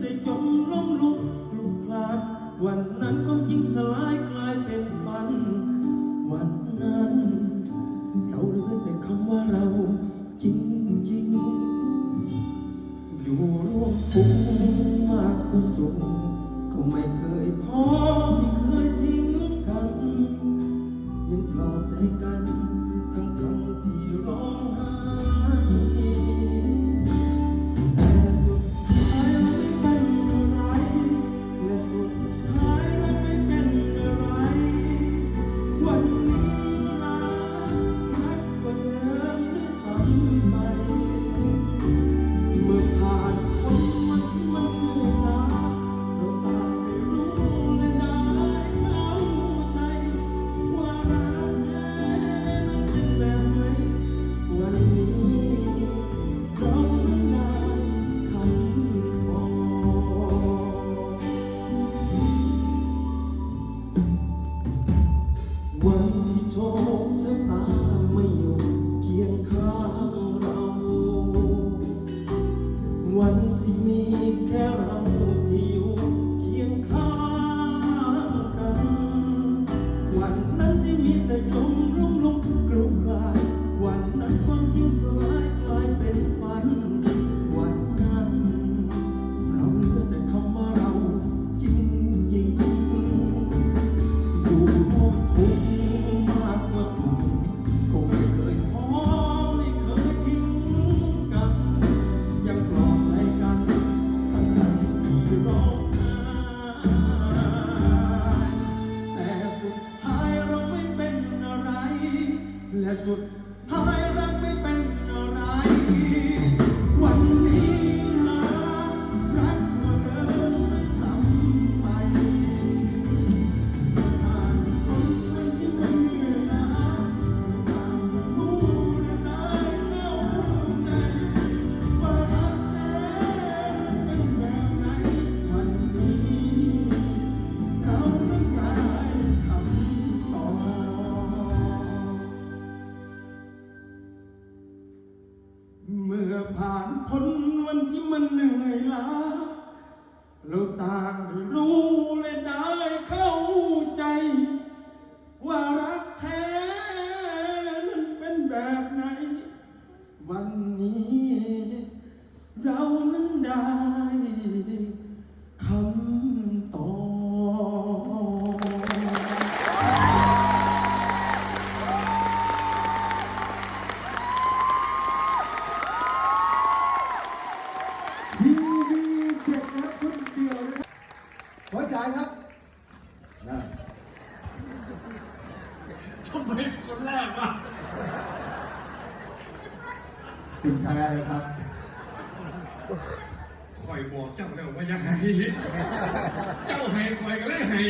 ได้จมล้มลุกคลุกคลานวันนั้นก็ยิ่งสลายกลายเป็นฝัน วันนั้น เราเหลือแต่คำว่าเราจริงจริงอยู่ร่วมทุกมากก็สุขก็ไม่เคยท้อ me, Carol. has to ผ่านพ้นวันที่มันเหนื่อยล้าเราต่างรู้และได้เข้าใจ ว่ารักแท้นั้นเป็นแบบไหน วันนี้ เรานั้นได้ ไม่คนแรกวะติดแพ้เลยครับคอยบอกเจ้าแล้วว่าอยังไงเจ้าให้คอยก็เลยให้